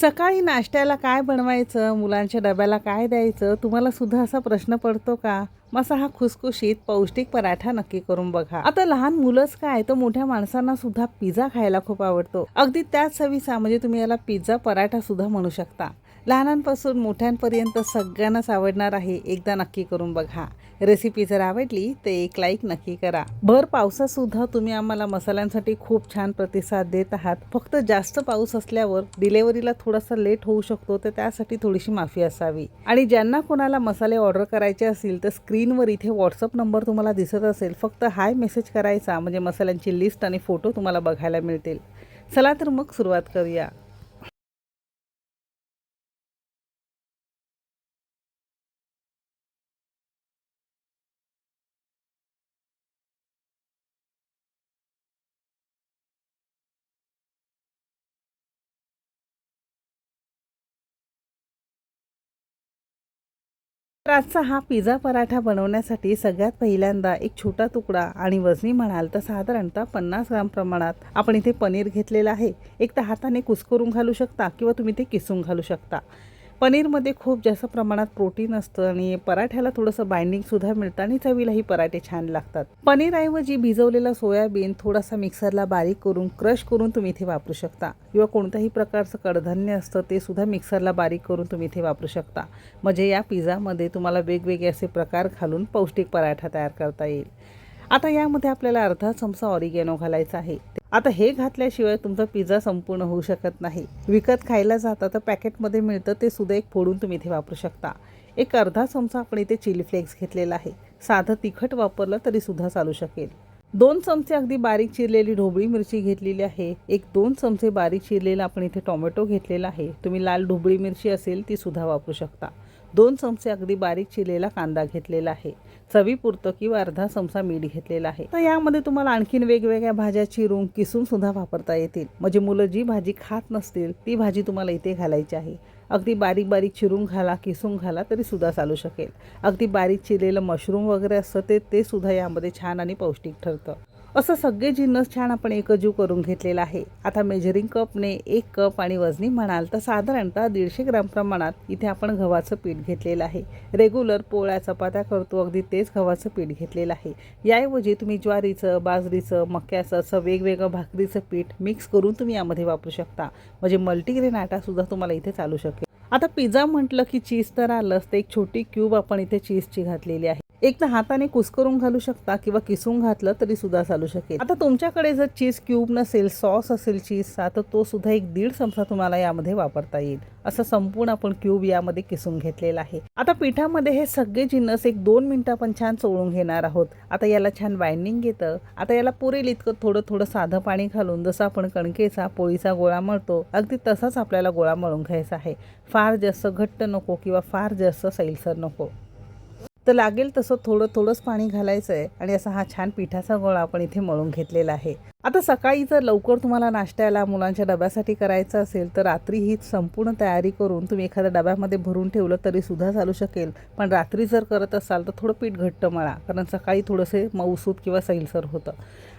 सकाळी नाश्त्याला काय बनवायचं? मुलांच्या डब्याला काय द्यायचं? तुम्हाला सुद्धा असा प्रश्न पडतो का? मसा हा खुसखुशीत पौष्टिक पराठा नक्की करून बघा. आता लहान मुलंच काय? तर मोठ्या माणसांना सुद्धा पिझ्झा खायला खूप आवडतो. अगदी त्याच चवीचा म्हणजे तुम्ही याला पिझ्झा पराठा सुद्धा म्हणू शकता. लहानांपासून मोठ्यांपर्यंत सगळ्यांनाच आवडणार आहे. एकदा नक्की करून बघा. रेसिपी जर आवडली तर एक लाईक नक्की करा. भर पावसातसुद्धा तुम्ही आम्हाला मसाल्यांसाठी खूप छान प्रतिसाद देत आहात. फक्त जास्त पाऊस असल्यावर डिलेवरीला थोडासा लेट होऊ शकतो तर त्यासाठी थोडीशी माफी असावी. आणि ज्यांना कोणाला मसाले ऑर्डर करायचे असतील तर स्क्रीनवर इथे व्हॉट्सअप नंबर तुम्हाला दिसत असेल. फक्त हाय मेसेज करायचा म्हणजे मसाल्यांची लिस्ट आणि फोटो तुम्हाला बघायला मिळतील. चला तर मग सुरुवात करूया. तर आजचा हा पिझ्झा पराठा बनवण्यासाठी सगळ्यात पहिल्यांदा एक छोटा तुकडा आणि वजनी म्हणाल तर साधारणतः पन्नास ग्राम प्रमाणात आपण इथे पनीर घेतलेलं आहे. एक तर हाताने कुस्करून घालू शकता किंवा तुम्ही ते किसून घालू शकता. पनीरमध्ये खूप जास्त प्रमाणात प्रोटीन असतं आणि पराठ्याला थोडंसं बाइंडिंगसुद्धा मिळतं आणि चवीलाही पराठे छान लागतात. पनीरऐवजी भिजवलेला सोयाबीन थोडासा मिक्सरला बारीक करून क्रश करून तुम्ही इथे वापरू शकता. किंवा कोणत्याही प्रकारचं कडधान्य असतं ते सुद्धा मिक्सरला बारीक करून तुम्ही इथे वापरू शकता. म्हणजे या पिझ्झामध्ये तुम्हाला वेगवेगळे असे प्रकार घालून पौष्टिक पराठा तयार करता येईल. आता यामध्ये आपल्याला अर्धा चमचा ऑरिगॅनो घालायचा आहे. आता हे घातल्याशिवाय तुमचा पिझ्झा संपूर्ण होऊ शकत नाही. विकत खायला जाता तर पॅकेटमध्ये मिळतं ते सुद्धा एक फोडून तुम्ही इथे वापरू शकता. एक अर्धा चमचा आपण इथे चिली फ्लेक्स घेतलेला आहे. साधं तिखट वापरलं तरी सुद्धा चालू शकेल. दोन चमचे अगदी बारीक चिरलेली ढोबळी मिरची घेतलेली आहे. एक दोन चमचे बारीक चिरलेला आपण इथे टोमॅटो घेतलेला आहे. तुम्ही लाल ढोबळी मिरची असेल ती सुद्धा वापरू शकता. दोन चमचे अगदी बारीक चिरलेला कांदा घेतलेला आहे. चवीपुरतं किंवा अर्धा चमचा मीठ घेतलेला आहे. तर यामध्ये तुम्हाला आणखीन वेगवेगळ्या भाज्या चिरून किसून सुद्धा वापरता येतील. म्हणजे मुलं जी भाजी खात नसतील ती भाजी तुम्हाला इथे घालायची आहे. अगदी बारीक बारीक चिरून घाला किसून घाला तरी सुद्धा चालू शकेल. अगदी बारीक चिरलेलं मशरूम वगैरे असतं ते ते सुद्धा यामध्ये छान आणि पौष्टिक ठरतं. असं सगळे जिन्नस छान आपण एकजीव करून घेतलेला आहे. आता मेजरिंग कपने एक कप आणि वजनी म्हणाल तर साधारणतः दीडशे ग्राम प्रमाणात इथे आपण गव्हाचं पीठ घेतलेलं आहे. रेग्युलर पोळ्या चपात्या करतो अगदी तेच गव्हाचं पीठ घेतलेलं आहे. याऐवजी तुम्ही ज्वारीचं बाजरीचं मक्याचं असं वेगवेगळं भाकरीचं पीठ मिक्स करून तुम्ही यामध्ये वापरू शकता. म्हणजे मल्टीग्रेन आटासुद्धा तुम्हाला इथे चालू शकेल. आता पिझ्झा म्हटलं की चीज तर आलंच. तर एक छोटी क्यूब आपण इथे चीजची घातलेली आहे. एक तर हाताने कुस्करून घालू शकता किंवा किसून घातलं तरी सुद्धा चालू शकेल. आता तुमच्याकडे जर चीज क्यूब नसेल सॉस असेल चीजचा तर तो सुद्धा एक दीड चमचा तुम्हाला यामध्ये वापरता येईल. असं संपूर्ण आपण क्यूब यामध्ये किसून घेतलेला आहे. आता पिठामध्ये हे सगळे जिन्नस एक दोन मिनिटं आपण छान चोळून घेणार आहोत. आता याला छान बाइंडिंग येतं आता याला पुरेल इतकं थोडं थोडं साधं पाणी घालून जसं आपण कणकेचा पोळीचा गोळा मळतो अगदी तसाच आपल्याला गोळा मळून घ्यायचा आहे. फार जास्त घट्ट नको किंवा फार जास्त सैलसर नको. तर लागेल तसं थोडं थोडंच पाणी घालायचं आहे आणि असा हा छान पिठाचा गोळा आपण इथे मळून घेतलेला आहे. आता सकाळी जर लवकर तुम्हाला नाश्त्याला मुलांच्या डब्यासाठी करायचं असेल तर रात्री ही संपूर्ण तयारी करून तुम्ही एखाद्या डब्यामध्ये भरून ठेवलं तरी सुद्धा चालू शकेल. पण रात्री जर करत असाल तर थोडं पीठ घट्ट मळा कारण सकाळी थोडंसे मऊसूत किंवा सैलसर होतं.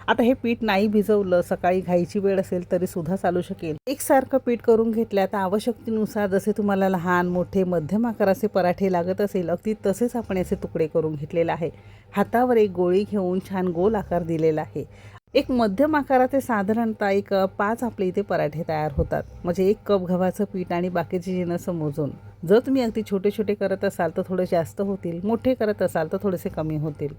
आता हे पीठ नाही भिजवलं सकाळी घाईची वेळ असेल तरी सुद्धा चालू शकेल. एकसारखं पीठ करून घेतल्या तर आवश्यकतेनुसार जसे तुम्हाला लहान मोठे मध्यम आकाराचे पराठे लागत असेल अगदी तसेच आपण याचे तुकडे करून घेतलेले आहे. हातावर एक गोळी घेऊन छान गोल आकार दिलेला आहे. एक मध्यम आकाराचे साधारणतः एक पाच आपले इथे पराठे तयार होतात. म्हणजे एक कप गव्हाचं पीठ आणि बाकीचे जिनसं मोजून जर तुम्ही अगदी छोटे छोटे करत असाल तर थोडे जास्त होतील मोठे करत असाल तर थोडेसे कमी होतील.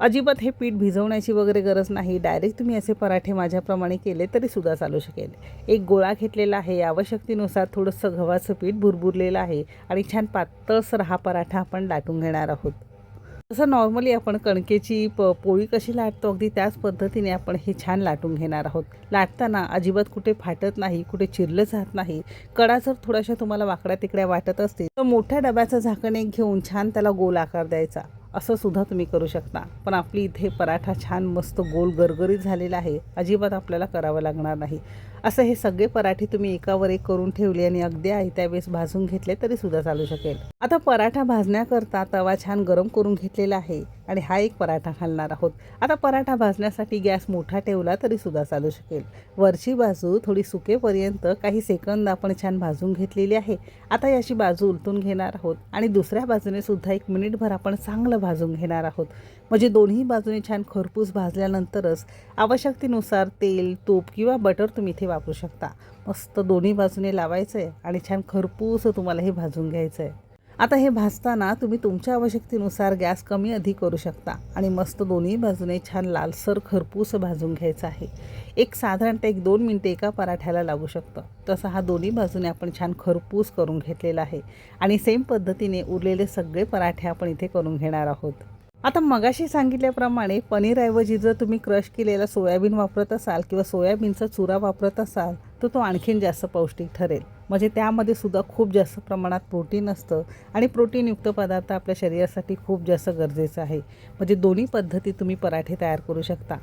अजिबात हे पीठ भिजवण्याची वगैरे गरज नाही. डायरेक्ट तुम्ही असे पराठे माझ्याप्रमाणे केले तरी सुद्धा चालू शकेल. एक गोळा घेतलेला आहे. आवश्यकतेनुसार थोडंसं गव्हाचं पीठ भुरभुरलेलं आहे आणि छान पातळसर हा पराठा आपण लाटून घेणार आहोत. तसं नॉर्मली आपण कणकेची प पोळी कशी लाटतो अगदी त्याच पद्धतीने आपण हे छान लाटून घेणार आहोत. लाटताना अजिबात कुठे फाटत नाही कुठे चिरलं जात नाही. कडा जर थोड्याशा तुम्हाला वाकड्या तिकड्या वाटत असतील तर मोठ्या डब्याचं झाकण एक घेऊन छान त्याला गोल आकार द्यायचा. असं सुद्धा तुम्ही करू शकता. पण आपली इथे पराठा छान मस्त गोल गरगरीत झालेला आहे. अजिबात आपल्याला करावं लागणार नाही. असं हे सगळे पराठे तुम्ही एकावर एक करून ठेवले आणि अगदी आहे त्यावेळेस भाजून घेतले तरी सुद्धा चालू शकेल. आता पराठा भाजण्याकरता तवा छान गरम करून घेतलेला आहे आणि हा एक पराठा घालणार आहोत. आता पराठा भाजण्यासाठी गॅस मोठा ठेवला तरी सुद्धा चालू शकेल. वरची बाजू थोडी सुकेपर्यंत काही सेकंद आपण छान भाजून घेतलेली आहे. आता याची बाजू उलटून घेणार आहोत आणि दुसऱ्या बाजूने सुद्धा एक मिनिटभर आपण चांगलं भाजून घेणार आहोत. म्हणजे दोन्ही बाजूने छान खरपूस भाजल्यानंतरच आवश्यकतेनुसार तेल तूप किंवा बटर तुम्ही इथे वापरू शकता. मस्त दोन्ही बाजूने लावायचं आहे आणि छान खरपूस तुम्हाला हे भाजून घ्यायचं आहे आता हे भाजताना तुम्ही तुमच्या आवश्यकतेनुसार गॅस कमी अधिक करू शकता. आणि मस्त दोन्ही बाजूने छान लालसर खरपूस भाजून घ्यायचं आहे. एक साधारणतः एक दोन मिनटे एका पराठ्याला लागू शकतं. तसं हा दोन्ही बाजूने आपण छान खरपूस करून घेतलेला आहे. आणि सेम पद्धतीने उरलेले सगळे पराठे आपण इथे करून घेणार आहोत. आता मगाशी सांगितल्याप्रमाणे पनीरऐवजी जर तुम्ही क्रश केलेला सोयाबीन वापरत असाल किंवा सोयाबीनचा चुरा वापरत असाल तर तो आणखीन जास्त पौष्टिक ठरेल. म्हणजे त्यामध्ये सुद्धा खूप जास्त प्रमाणात प्रोटीन असतं आणि प्रोटीनयुक्त पदार्थ आपल्या शरीरासाठी खूप जास्त गरजेचं आहे. म्हणजे दोन्ही पद्धती तुम्ही पराठे तयार करू शकता.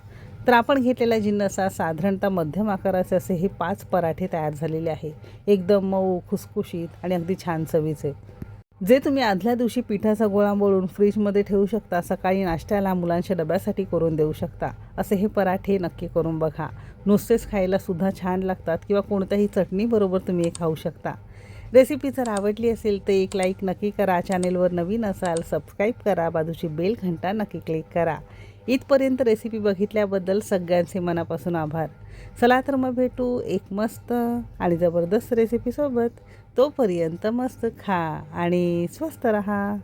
तर आपण घेतलेला जिन्नसा साधारणतः मध्यम आकाराचे असे हे पाच पराठे तयार झालेले आहे. एकदम मऊ खुसखुशीत आणि अगदी छान चवीचे. जे तुम्ही आदल्या दिवशी पिठाचा गोळा बोलून फ्रीजमध्ये ठेवू शकता सकाळी नाश्त्याला मुलांच्या डब्यासाठी करून देऊ शकता. असे हे पराठे नक्की करून बघा. नुसतेच खायलासुद्धा छान लागतात किंवा कोणत्याही चटणीबरोबर तुम्ही हे खाऊ शकता. रेसिपी जर आवडली असेल तर एक लाईक नक्की करा. चॅनेलवर नवीन असाल सबस्क्राईब करा. बाजूची बेल घंटा नक्की क्लिक करा. इथपर्यंत रेसिपी बघितल्याबद्दल सगळ्यांचे मनापासून आभार. चला तर मग भेटू एक मस्त आणि जबरदस्त रेसिपीसोबत तोपर्यंत मस्त खा आणि स्वस्त रहा.